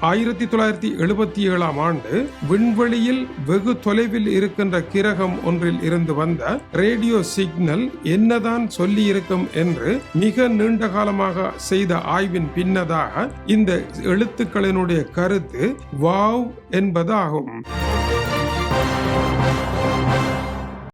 ஆயிரத்தி தொள்ளாயிரத்தி எழுபத்தி ஏழாம் ஆண்டு விண்வெளியில் வெகு தொலைவில் இருக்கின்ற கிரகம் ஒன்றில் இருந்து வந்த ரேடியோ சிக்னல் என்னதான் சொல்லி இருக்கும் என்று மிக நீண்ட காலமாக செய்த ஆய்வின் பின்னதாக இந்த எழுத்துக்களினுடைய கருத்து வாவ் என்பதாகும்.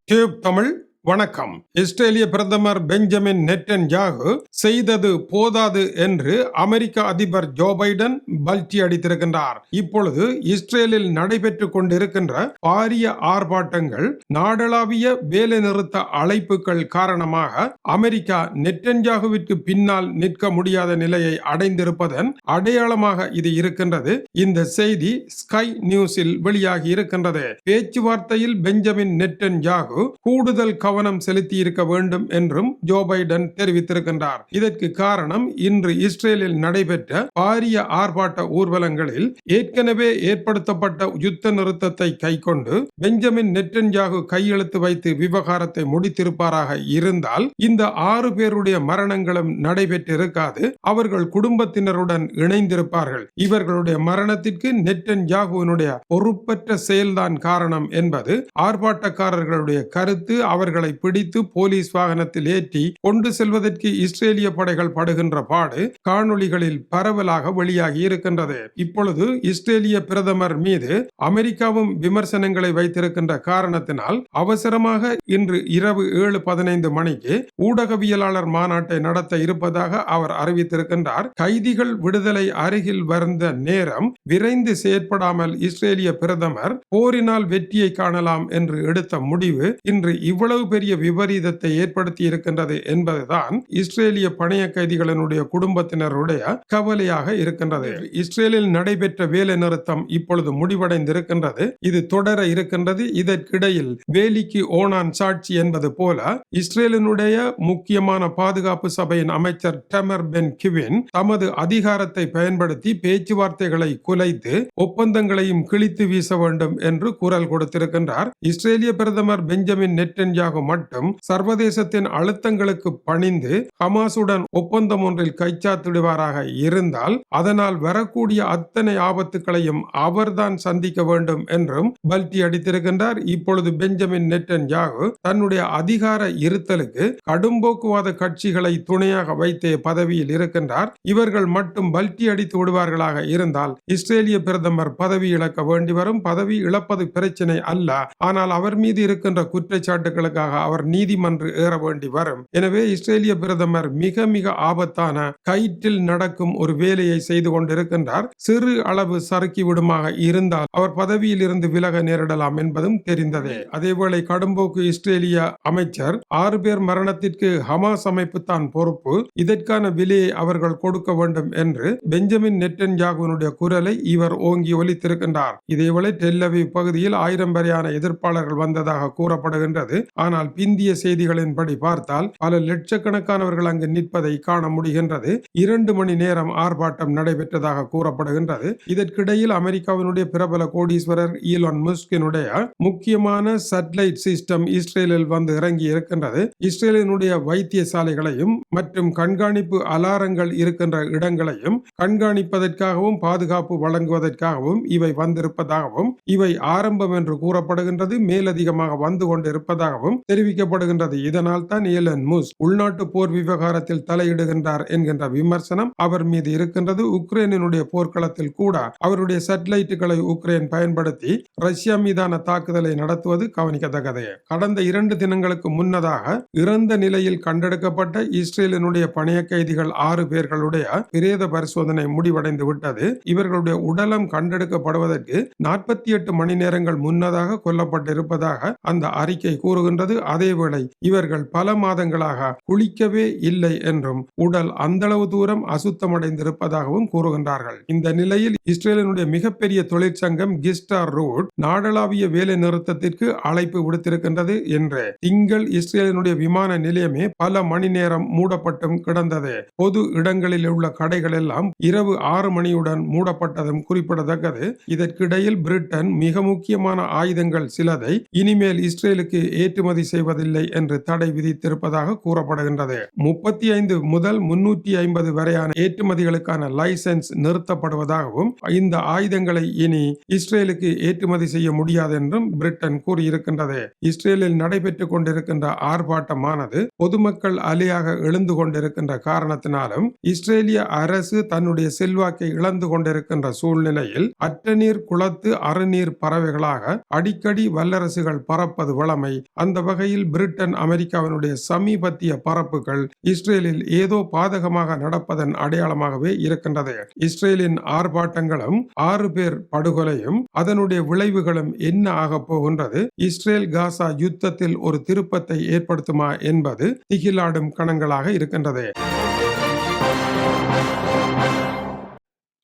டியூப் தமிழ் வணக்கம். இஸ்ரேலிய பிரதமர் பெஞ்சமின் நெட்டன் யாகு செய்தது போதாது என்று அமெரிக்க அதிபர் ஜோ பைடன் பல்டி அடித்திருக்கின்றார். இப்பொழுது இஸ்ரேலில் நடைபெற்றுக் கொண்டிருக்கின்ற பாரிய ஆர்ப்பாட்டங்கள் நாடளாவிய வேலைநிறுத்த அழைப்புகள் காரணமாக அமெரிக்கா நெட்டன்யாகுவிற்கு பின்னால் நிற்க முடியாத நிலையை அடைந்திருப்பதன் அடையாளமாக இது இருக்கின்றது. இந்த செய்தி ஸ்கை நியூஸில் வெளியாகி இருக்கின்றது. பேச்சுவார்த்தையில் பெஞ்சமின் நெட்டன் யாகு கூடுதல் கவனம் செலுத்தி இருக்க வேண்டும் என்றும் ஜோ பைடன் தெரிவித்திருக்கின்றார். இதற்கு காரணம் இன்று இஸ்ரேலில் நடைபெற்ற பாரிய ஆர்ப்பாட்ட ஊர்வலங்களில் ஏற்கனவே ஏற்படுத்தப்பட்ட யுத்த நிறுத்தத்தை கைக்கொண்டு பெஞ்சமின் நெட்டன்யாகு கையெழுத்து வைத்து விவகாரத்தை முடித்திருப்பாராக இருந்தால் இந்த ஆறு பேருடைய மரணங்களும் நடைபெற்றிருக்காது. அவர்கள் குடும்பத்தினருடன் இணைந்திருப்பார்கள். இவர்களுடைய மரணத்திற்கு நெட்டன் யாகுவினுடைய பொறுப்பற்ற செயல்தான் காரணம் என்பது ஆர்ப்பாட்டக்காரர்களுடைய கருத்து. அவர்கள் பிடித்து போலீஸ் வாகனத்தில் ஏற்றி கொண்டு செல்வதற்கு இஸ்ரேலிய படைகள் படுகின்ற பாடு காணொளிகளில் பரவலாக வெளியாகி இருக்கின்றது. இப்பொழுது இஸ்ரேலிய பிரதமர் மீது அமெரிக்காவும் விமர்சனங்களை வைத்திருக்கின்ற காரணத்தினால் அவசரமாக இன்று இரவு ஏழு பதினைந்து மணிக்கு ஊடகவியலாளர் மாநாட்டை நடத்த இருப்பதாக அவர் அறிவித்திருக்கின்றார். கைதிகள் விடுதலை அருகில் வந்த நேரம் விரைந்து செயற்படாமல் இஸ்ரேலிய பிரதமர் போரினால் வெற்றியை காணலாம் என்று எடுத்த முடிவு இன்று இவ்வளவு பெரிய விபரீதத்தை ஏற்படுத்தி இருக்கின்றது என்பதுதான் இஸ்ரேலிய பணைய கைதிகளினுடைய குடும்பத்தினருடைய கவலையாக இருக்கின்றது. இஸ்ரேலில் நடைபெற்ற வேலை நிறுத்தம் இப்பொழுது முடிவடைந்திருக்கின்றது. இது தொடர இருக்கின்றது. இதற்கிடையில் வேலிக்கு ஓனான் சாட்சி என்பது போல இஸ்ரேலினுடைய முக்கியமான பாதுகாப்பு சபையின் அமைச்சர் டெமர் பென் கிவின் தமது அதிகாரத்தை பயன்படுத்தி பேச்சுவார்த்தைகளை குலைத்து ஒப்பந்தங்களையும் கிழித்து வீச வேண்டும் என்று குரல் கொடுத்திருக்கின்றார். இஸ்ரேலிய பிரதமர் பெஞ்சமின் நெட்டன்யாகு மட்டும் சர்வதேசத்தின் அழுத்தங்களுக்கு பணிந்து ஹமாசுடன் ஒப்பந்தம் ஒன்றில் கைச்சாத்திடுவாராக இருந்தால் அதனால் வரக்கூடிய அத்தனை ஆபத்துக்களையும் அவர்தான் சந்திக்க வேண்டும் என்றும் பல்டி அடித்திருக்கின்றார். இப்பொழுது பெஞ்சமின் நெட்டன் யாகு தன்னுடைய அதிகார இருத்தலுக்கு கடும்போக்குவாத கட்சிகளை துணையாக வைத்தே பதவியில் இருக்கின்றார். இவர்கள் மட்டும் பல்டி அடித்து விடுவார்களாக இருந்தால் இஸ்ரேலிய பிரதமர் பதவி இழக்க வேண்டி வரும். பதவி இழப்பது பிரச்சனை அல்ல. ஆனால் அவர் மீது இருக்கின்ற குற்றச்சாட்டுகளுக்காக அவர் நீதிமன்று ஏற வேண்டி வரும். எனவே இஸ்ரேலிய பிரதமர் மிக மிக ஆபத்தான கயிற்றில் நடக்கும் ஒரு வேலையை செய்து கொண்டிருக்கின்றார். சிறு அளவு சறுக்கி விடுமாக இருந்தால் அவர் பதவியில் இருந்து விலக நேரிடலாம் என்பதும் தெரிந்ததே. அதேவேளை கடும்போக்கு இஸ்ரேலிய அமைச்சர் ஆறு பேர் மரணத்திற்கு ஹமாஸ் அமைப்பு தான் பொறுப்பு. இதற்கான விலையை அவர்கள் கொடுக்க வேண்டும் என்று பெஞ்சமின் நெட்டன் ஜாகுனுடைய குரலை இவர் ஓங்கி ஒலித்திருக்கின்றார். இதேவேளை டெல்லவி பகுதியில் ஆயிரம் வரையான எதிர்ப்பாளர்கள் வந்ததாக கூறப்படுகின்றது. ஆனால் பிந்திய செய்திகளின்படி பார்த்தால் பல லட்சக்கணக்கானவர்கள் அங்கு நிற்பதை காண முடிகின்றது. இரண்டு மணி நேரம் ஆர்ப்பாட்டம் நடைபெற்றதாக கூறப்படுகின்றது. இதற்கிடையில் அமெரிக்காவினுடைய பிரபல கோடீஸ்வரர் ஈலான் முஸ்கினுடைய முக்கியமான சேட்டலைட் சிஸ்டம் இஸ்ரேலில் வந்து இறங்கி இருக்கின்றது இஸ்ரேலினுடைய வைத்தியசாலைகளையும் மற்றும் கண்காணிப்பு அலாரங்கள் இருக்கின்ற இடங்களையும் கண்காணிப்பதற்காகவும் பாதுகாப்பு வழங்குவதற்காகவும் இவை வந்திருப்பதாகவும் இவை ஆரம்பம் என்று கூறப்படுகின்றது. மேலதிகமாக வந்து கொண்டிருப்பதாகவும் தெரிவிக்கப்படுகின்றது. இதனால் தான் ஏலன் முஸ் உள்நாட்டு போர் விவகாரத்தில் தலையிடுகின்றார் என்கின்ற விமர்சனம் அவர் மீது இருக்கின்றது. உக்ரைனினுடைய போர்க்களத்தில் கூட அவருடைய சேட்டலைட்டுகளை உக்ரைன் பயன்படுத்தி ரஷ்யா மீதான தாக்குதலை நடத்துவது கவனிக்கத்தக்கது. கடந்த இரண்டு தினங்களுக்கு முன்னதாக இறந்த நிலையில் கண்டெடுக்கப்பட்ட இஸ்ரேலினுடைய பணைய கைதிகள் ஆறு பேர்களுடைய பிரேத பரிசோதனை முடிவடைந்து விட்டது. இவர்களுடைய உடலம் கண்டெடுக்கப்படுவதற்கு நாற்பத்தி எட்டு மணி நேரங்கள் முன்னதாக கொல்லப்பட்டிருப்பதாக அந்த அறிக்கை கூறுகின்றது. அதேவேளை இவர்கள் பல மாதங்களாக குளிக்கவே இல்லை என்றும் உடல் அந்தளவு தூரம் அசுத்தமடைந்திருப்பதாகவும் கூறுகின்றார்கள். இந்த நிலையில் இஸ்ரேலினுடைய மிகப்பெரிய தொழிற்சங்கம் கிஸ்டார் ரோட் நாடளாவிய வேலை நிறுத்தத்திற்கு அழைப்பு விடுத்திருக்கின்றது என்று. திங்கள் இஸ்ரேலினுடைய விமான நிலையமே பல மணி நேரம் மூடப்பட்டும் கிடந்தது. பொது இடங்களில் உள்ள கடைகள் எல்லாம் இரவு ஆறு மணியுடன் மூடப்பட்டதும் குறிப்பிடத்தக்கது. இதற்கிடையில் பிரிட்டன் மிக முக்கியமான ஆயுதங்கள் சிலதை இனிமேல் இஸ்ரேலுக்கு ஏற்றுமதி ஏற்றுமதி செய்வதில்லை என்று தடை விதித்திருப்பதாக கூறப்படுகின்றது. முப்பத்தி ஐந்து முதல் முன்னூற்றி ஐம்பது வரையான ஏற்றுமதிகளுக்கான லைசன்ஸ் நிறுத்தப்படுவதாகவும் இந்த ஆயுதங்களை இனி இஸ்ரேலுக்கு ஏற்றுமதி செய்ய முடியாது என்றும் பிரிட்டன் கூறியிருக்கின்றது. இஸ்ரேலில் நடைபெற்றுக் கொண்டிருக்கின்ற ஆர்ப்பாட்டமானது பொதுமக்கள் அலையாக எழுந்து கொண்டிருக்கின்ற காரணத்தினாலும் இஸ்ரேலிய அரசு தன்னுடைய செல்வாக்கை இழந்து கொண்டிருக்கின்ற சூழ்நிலையில் அற்றநீர் குளத்து அறுநீர் பறவைகளாக அடிக்கடி வல்லரசுகள் பறப்பது வளமை அந்த வகையில் பிரிட்டன் அமெரிக்காவினுடைய சமீபத்திய பரப்புகள் இஸ்ரேலில் ஏதோ பாதகமாக நடப்பதன் அடையாளமாகவே இருக்கின்றது இஸ்ரேலின் ஆர்ப்பாட்டங்களும் ஆறு பேர் படுகொலையும் அதனுடைய விளைவுகளும் என்ன ஆகப் போகின்றது? இஸ்ரேல் காசா யுத்தத்தில் ஒரு திருப்பத்தை ஏற்படுத்துமா என்பது திகிலாடும் கணங்களாக இருக்கின்றது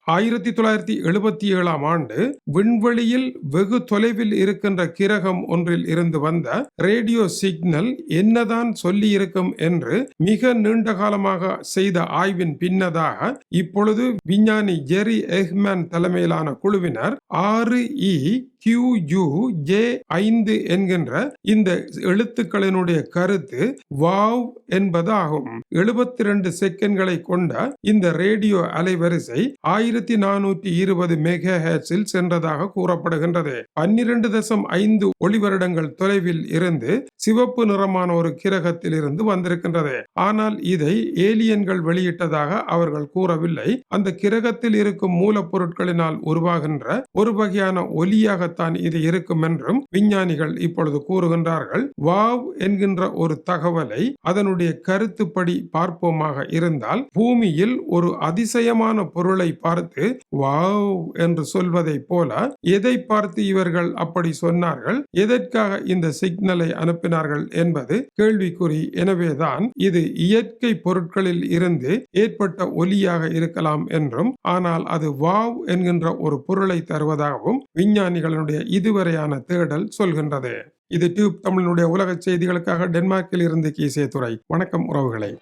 ஆயிரத்தி தொள்ளாயிரத்தி எழுபத்தி ஏழாம் ஆண்டு விண்வெளியில் வெகு தொலைவில் இருக்கின்ற கிரகம் ஒன்றில் இருந்து வந்த ரேடியோ சிக்னல் என்னதான் சொல்லி இருக்கும் என்று மிக நீண்ட காலமாக செய்த ஆய்வின் பின்னதாக இப்பொழுது விஞ்ஞானி ஜெரி எஹ்மேன் தலைமையிலான குழுவினர் ஆறு இ கியூ ஜே ஐந்து என்கின்ற இந்த எழுத்துக்களினுடைய கருத்து வாவ் என்பதாகும். எழுபத்தி ரெண்டு செகண்ட்களை கொண்ட இந்த ரேடியோ அலைவரிசை ஆயிரத்தி நானூற்றி இருபது மெகா ஹெர்ட்ஸில் சென்றதாக கூறப்படுகின்றது. பன்னிரண்டு தசம் ஐந்து ஒளி வருடங்கள் தொலைவில் இருந்து சிவப்பு நிறமான ஒரு கிரகத்தில் இருந்து வந்திருக்கின்றது. ஆனால் இதை ஏலியன்கள் வெளியிட்டதாக அவர்கள் கூறவில்லை. அந்த கிரகத்தில் இருக்கும் மூலப்பொருட்களினால் உருவாகின்ற ஒரு வகையான ஒலியாகத்தான் இது இருக்கும் என்றும் விஞ்ஞானிகள் இப்பொழுது கூறுகின்றார்கள். வாவ் என்கின்ற ஒரு தகவலை அதனுடைய கருத்துப்படி பார்ப்போமாக இருந்தால் பூமியில் ஒரு அதிசயமான பொருளை பார்த்து வாவ் என்று சொல்வதை போல எதை பார்த்து இவர்கள் அப்படி சொன்னார்கள்? எதற்காக இந்த சிக்னலை அனுப்பினார்கள் என்பது கேள்விக்குறி. எனவேதான் இது இயற்கை பொருட்களில் இருந்து ஏற்பட்ட ஒலியாக இருக்கலாம் என்றும் ஆனால் அது வாவ் என்கின்ற ஒரு பொருளை தருவதாகவும் விஞ்ஞானிகளுடைய இதுவரையான தேடல் சொல்கின்றது. இது டியூப் தமிழனுடைய உலக செய்திகளுக்காக டென்மார்க்கில் இருந்து கீசே துறை வணக்கம் உறவுகளை.